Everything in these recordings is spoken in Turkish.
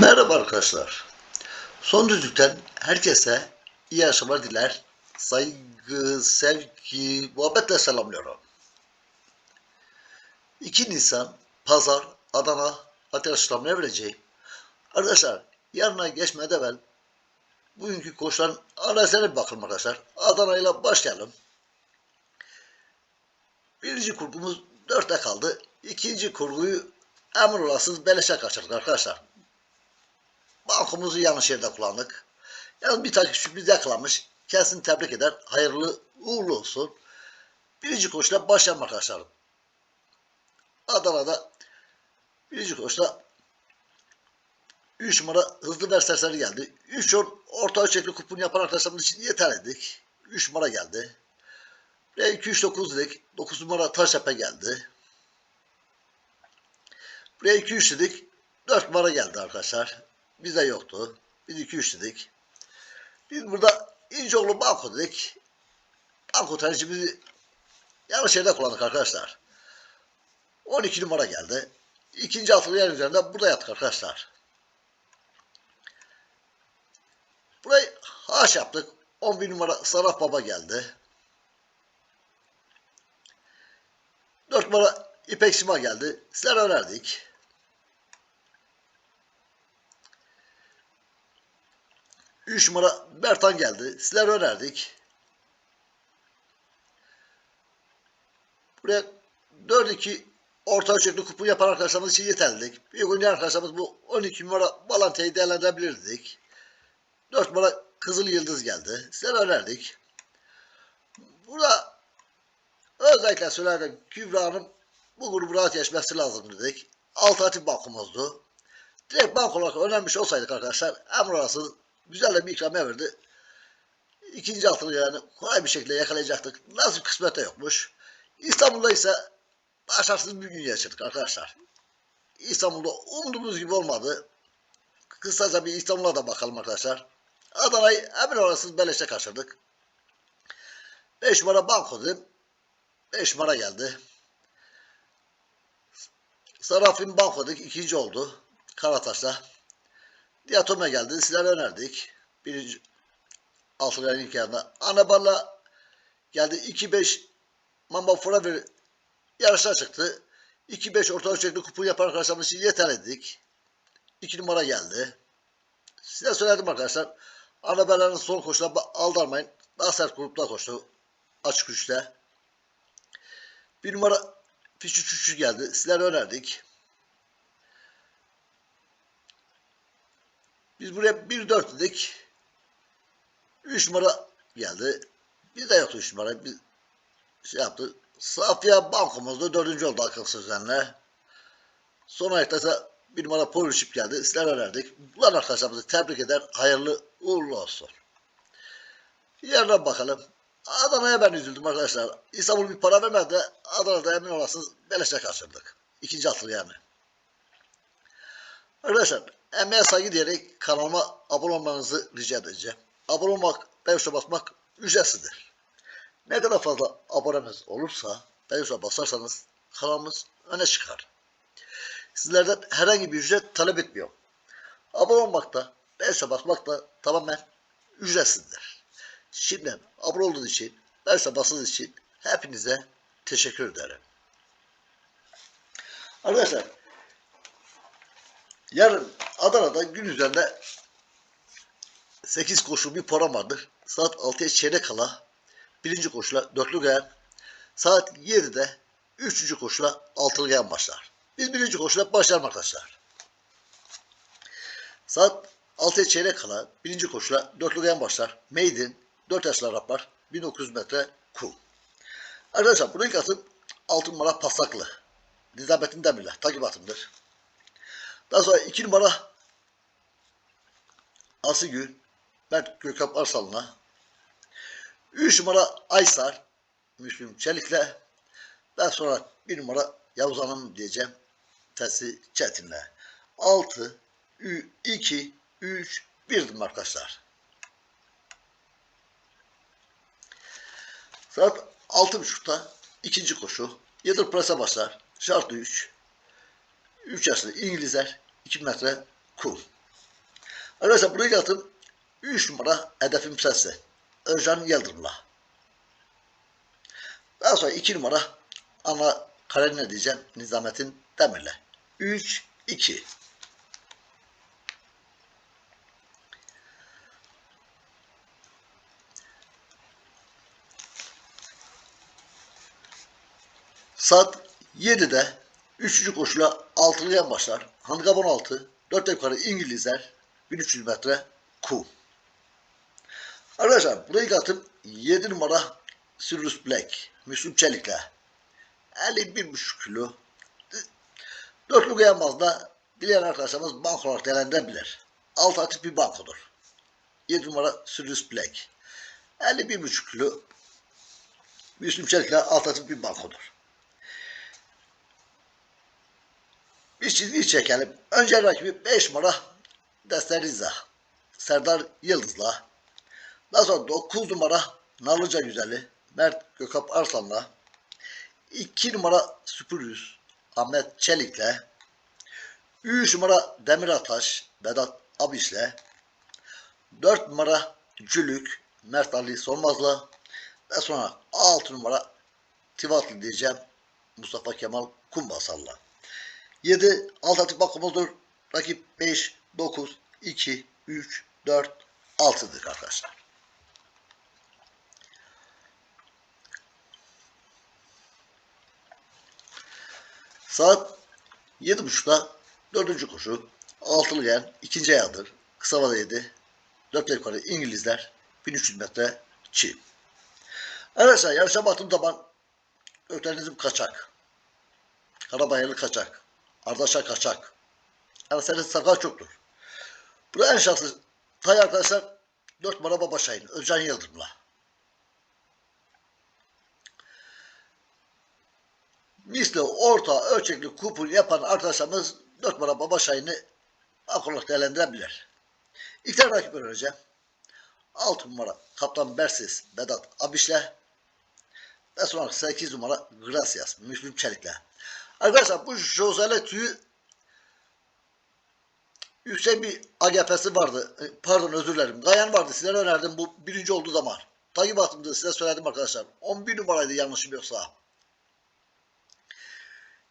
Merhaba arkadaşlar. Son düzlükten herkese iyi akşamlar diler. Saygı, sevgi, muhabbetle selamlıyorum. 2 Nisan Pazar Adana Ateşlamaya vereceğim. Arkadaşlar yarına geçmeden evvel bugünkü koşulan analizlerine bir bakalım arkadaşlar. Adana ile başlayalım. Birinci kurgumuz 4'te kaldı. İkinci kurguyu emir olasız beleşe kaçırdık arkadaşlar. Bankomuzu yanlış yerde kullandık. Yalnız bir takipçi bize yakalamış. Kendisini tebrik eder. Hayırlı uğurlu olsun. Birinci koşuyla başlayalım arkadaşlar. Adana'da birinci koşuda 3 numara hızlı ver geldi. 3 10 orta ölçekli kupon yapan arkadaşlarımız için yeter dedik. 3 numara geldi. Ve 2 3 9 dedik. 9 numara Taştepe geldi. Buraya 2 3 dedik. 4 numara geldi arkadaşlar. Bizde yoktu. Biz 2 3 dedik. Biz burada İnceoğlu Banko dedik. Banko tercihimizi yanlış yerde kullandık arkadaşlar. 12 numara geldi. İkinci altılı yer üzerinde burada yattık arkadaşlar. Burayı haş yaptık. 11 numara Saraf Baba geldi. 4 numara İpek Sima geldi. Sizler önerdik. Üç numara Bertan geldi. Sizler önerdik. Buraya 4-2 orta ölçekli kupon yapan arkadaşlarımız için yeterlilik. Bir oynayan arkadaşlarımız bu 12 numara Balantayı değerlendirebilirdik. 4 numara Kızıl Yıldız geldi. Sizler önerdik. Burada özellikle söylerdim Kübra Hanım bu grubu rahat geçmesi lazım dedik. Alternatif bankomuzdu. Direkt bank olarak önermiş olsaydık arkadaşlar Emre arası güzel de bir ikramiye verdi. İkinci altını yani kolay bir şekilde yakalayacaktık. Nasıl kısmete yokmuş. İstanbul'da ise başarısız bir gün yaşadık arkadaşlar. İstanbul'da umduğumuz gibi olmadı. Kısaca bir İstanbul'a da bakalım arkadaşlar. Adana'yı emin orasız beleşe kaçırdık. 5 numara banko dedim. 5 numara geldi. Sarafin banko dedik. ikinci oldu. Karataş'ta. Diatome geldi. Sizler önerdik. Birinci altın ilk yanında. Anaballa geldi. 2-5 Mamba Forever yarışa çıktı. 2-5 orta ölçekli kupon yapan arkadaşlarımız için yeter dedik. 2 numara geldi. Size söyledim arkadaşlar. Anabella'nın son koşuda aldanmayın. Daha sert grupta koştu. Açık güçte. Bir numara Fişi Çüçü geldi. Sizler önerdik. Biz buraya 1-4 dedik. 3 numara geldi. Biz de yoktu 3 numara. Biz şey yaptı. Safiye bankomuzda dördüncü oldu akıl sözlerine. Son ayakta ise bir numara Poliship geldi. Sizler önerdik. Bunlar arkadaşlarımızı tebrik eder. Hayırlı uğurlu olsun. Yerine bakalım. Adana'ya ben üzüldüm arkadaşlar. İstanbul bir para vermedi Adana'da emin olasınız beleşe kaçırdık. İkinci atlı yani. Arkadaşlar emeğe saygı diyerek kanalıma abone olmanızı rica edeceğim. Abone olmak, beğenişe basmak ücretsizdir. Ne kadar fazla abonemiz olursa, beğenişe basarsanız kanalımız öne çıkar. Sizlerden herhangi bir ücret talep etmiyorum. Abone olmak da, beğenişe basmak da tamamen ücretsizdir. Şimdiden abone olduğunuz için, beğenişe bastığınız için hepinize teşekkür ederim. Arkadaşlar, yarın Adana'da gün üzerinde 8 koşu bir program vardır. Saat 6'ya çeyrek kala birinci koşula dörtlü gayan, saat 7'de üçüncü koşula altılı gayan başlar. Biz birinci koşula başlayalım arkadaşlar. Saat 6'ya çeyrek kala birinci koşula dörtlü gayan başlar. Maiden 4 yaşlı Arap var. 1900 metre kum. Arkadaşlar bunun ilk atım 6 numara pasaklı. Nizamettin Demir'le takip atımdır. Daha sonra 2 numara Asigül Mert Gökhan Arsal'ına 3 numara Aysar Müslüm Çelik'le daha sonra 1 numara Yavuz Hanım diyeceğim Tesi Çetin'le 6 2 3 1'dim arkadaşlar. Saat 6.30'da ikinci koşu. Yedir prese başlar. Şartlı 3. 3 yaşlı İngilizler 2 metre kum. Arkadaşlar buraya geldim. 3 numara hedefim sensin. Özcan Yıldırım'la. Daha sonra 2 numara ana kare ne diyeceğim? Nizamettin Demir'le. 3 2 Saat 7'de 3. koşula altılıya başlar. Handikap 16. 4 yukarı İngilizler 1300 metre kum. Arkadaşlar burayı katım 7 numara Sirius Black Müslüm Çelik'le 51,5 kilo Dörtlü kıyamazda bilen arkadaşlarımız bank olarak değerlendirebilir. Alternatif bir bankodur. 7 numara Sirius Black 51,5 kilo Müslüm Çelik'le alternatif bir bankodur. Bir çizgi çekelim. Önce rakibi 5 numara Desteriza. Serdar Yıldız'la. Daha sonra 9 numara Nalıca Güzeli. Mert Gökap Arslan'la. 2 numara Süpürüz. Ahmet Çelik'le. 3 numara Demir Ataş. Vedat Abiş'le. 4 numara Cülük. Mert Ali Solmaz'la. Ve sonra 6 numara Tivatlı diyeceğim. Mustafa Kemal Kumbasal'la. 7 alternatif bakımızdır. Rakip 5, 9, 2, 3, 4, 6'dır arkadaşlar. Saat 7.30'da dördüncü koşu. Altılı gen ikinci ayağıdır. Kısa vada 7. 4 yukarı İngilizler 1300 metre çiğ. Arkadaşlar yarışa baktığım zaman ötenizm kaçak. Karabayırlı kaçak. Ardaşa kaçak. Yani senin sakal çoktur. Burada en şanslı tay arkadaşlar 4 numara Baba Şahin. Özcan Yıldırım'la. Misli orta ölçekli kupon yapan arkadaşlarımız 4 numara Baba Şahin'i akıllı değerlendirebilir. İlk tane rakip öğreneceğim. 6 numara Kaptan Bersiz Vedat Abiş'le ve sonra 8 numara Gracias Müslüm Çelik'le. Arkadaşlar bu Josele tüyü yüksek bir AGP'si vardı. E, Pardon özür dilerim. Gayan vardı. Size önerdim bu birinci olduğu zaman. Takip attığımda size söyledim arkadaşlar. 11 numaraydı yanlışım yoksa.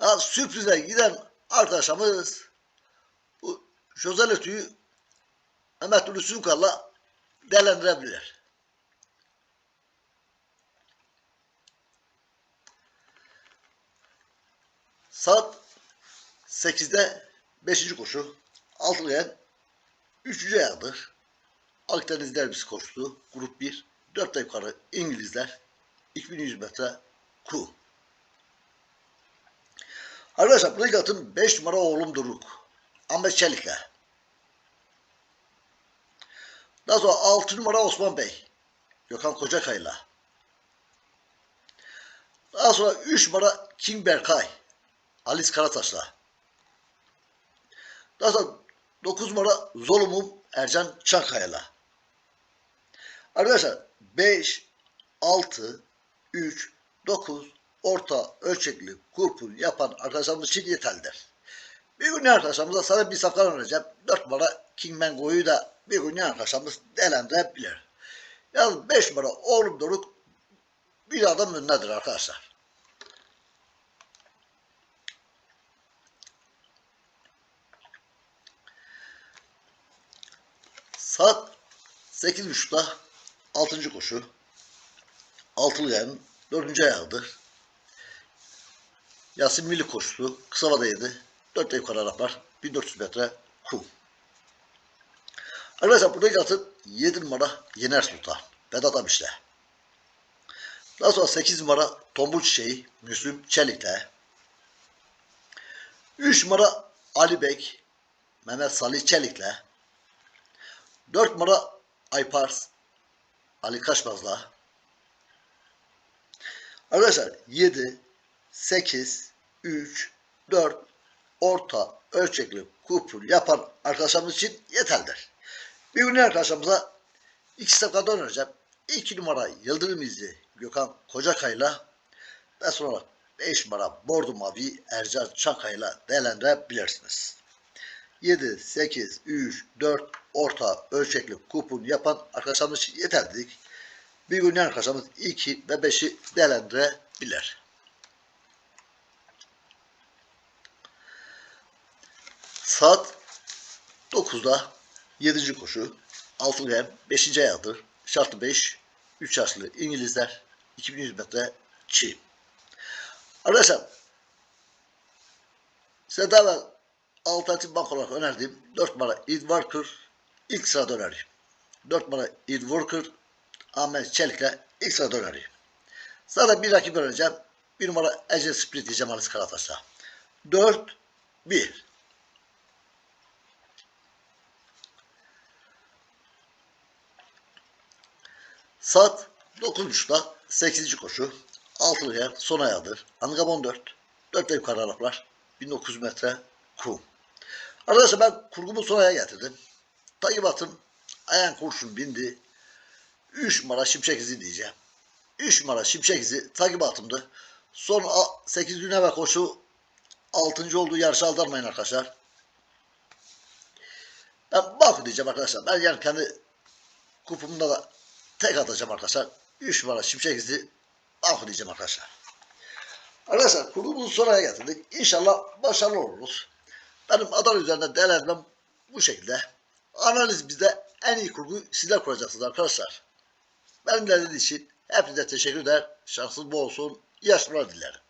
Ya, sürprize giden arkadaşımız bu Josele tüyü Mehmet Ulu Sunkar'la Saat 8'de 5. koşu. Altılayan 3. ayağıdır. Akdeniz derbisi koşusu. Grup 1. 4 yukarı İngilizler. 2100 metre ku. Arkadaşlar buraya atın 5 numara oğlum Duruk. Ahmet Çelik'le. Daha sonra 6 numara Osman Bey. Gökhan Kocakay'la. Daha sonra 3 numara King Berkay. Halis Karataş'la. Daha sonra 9 numara Zolumum Ercan Çankaya'la. Arkadaşlar 5, 6, 3, 9 orta ölçekli kurpul yapan arkadaşlarımız için yeterlidir. Bir gün arkadaşlarımıza sana bir safkan önereceğim. 4 numara Kingman Go'yu da bir gün arkadaşlarımız değerlendirebilir. Yalnız 5 numara oğlum Doruk bir adam önündedir arkadaşlar. Saat 8.30'da 6. koşu. Altılı yayın 4. ayağıdır. Yasin Milli koşusu. Kısa 7. 4 yukarı Araplar. 1400 metre kum. Arkadaşlar burada atın 7 numara Yener Sultan. Vedat Abiş'le. Daha sonra 8 numara Tombul Çiçeği Müslüm Çelik'le. 3 numara Ali Bek Mehmet Salih Çelik'le. 4 numara Aypars Ali Kaşmaz'la. Arkadaşlar 7, 8, 3, 4 orta ölçekli kupon yapan arkadaşlarımız için yeterlidir. Bir gün arkadaşlarımıza iki seferde önereceğim. 2 numara Yıldırım İzli Gökhan Kocakay'la ve sonra 5 numara Bordo Mavi Ercan Çankay'la değerlendirebilirsiniz. 7, 8, 3, 4 orta ölçekli kupon yapan arkadaşlarımız için yeterlidir. Bir gün arkadaşlarımız 2 ve 5'i değerlendirebilir. Saat 9'da 7. koşu, 6 hem 5. ayağıdır. Şartı 5, 3 yaşlı İngilizler, 2100 metre çiğ. Arkadaşlar, size daha alternatif bank olarak önerdiğim 4 numara Ed Worker ilk sırada öneriyorum. 4 numara Ed Worker Ahmet Çelik'le ilk sırada öneriyorum. Zaten bir rakip önereceğim. 1 numara Ece Split diyeceğim Halis Karataş'ta. 4 1 Saat 9.30'da 8. koşu. Altılı yer son ayağıdır. Angam 14. 4 ve yukarı Araplar. 1900 metre kum. Arkadaşlar ben kurgumu son ayağa getirdim. Tayyip atım ayağın kurşun bindi. 3 numara şimşek izi diyeceğim. 3 numara şimşek izi takip atımdı. Son 8 gün evvel koşu 6. olduğu yarışı aldanmayın arkadaşlar. Ben bak diyeceğim arkadaşlar. Ben yani kendi kupumda da tek atacağım arkadaşlar. 3 numara şimşek izi bak diyeceğim arkadaşlar. Arkadaşlar kurgumuzu sonraya getirdik. İnşallah başarılı oluruz. Benim aday üzerinde değerlendirmem bu şekilde. Analiz bizde en iyi kurgu sizler kuracaksınız arkadaşlar. Benim dediğiniz için hepinize teşekkür eder. Şansınız bol olsun. İyi dilerim.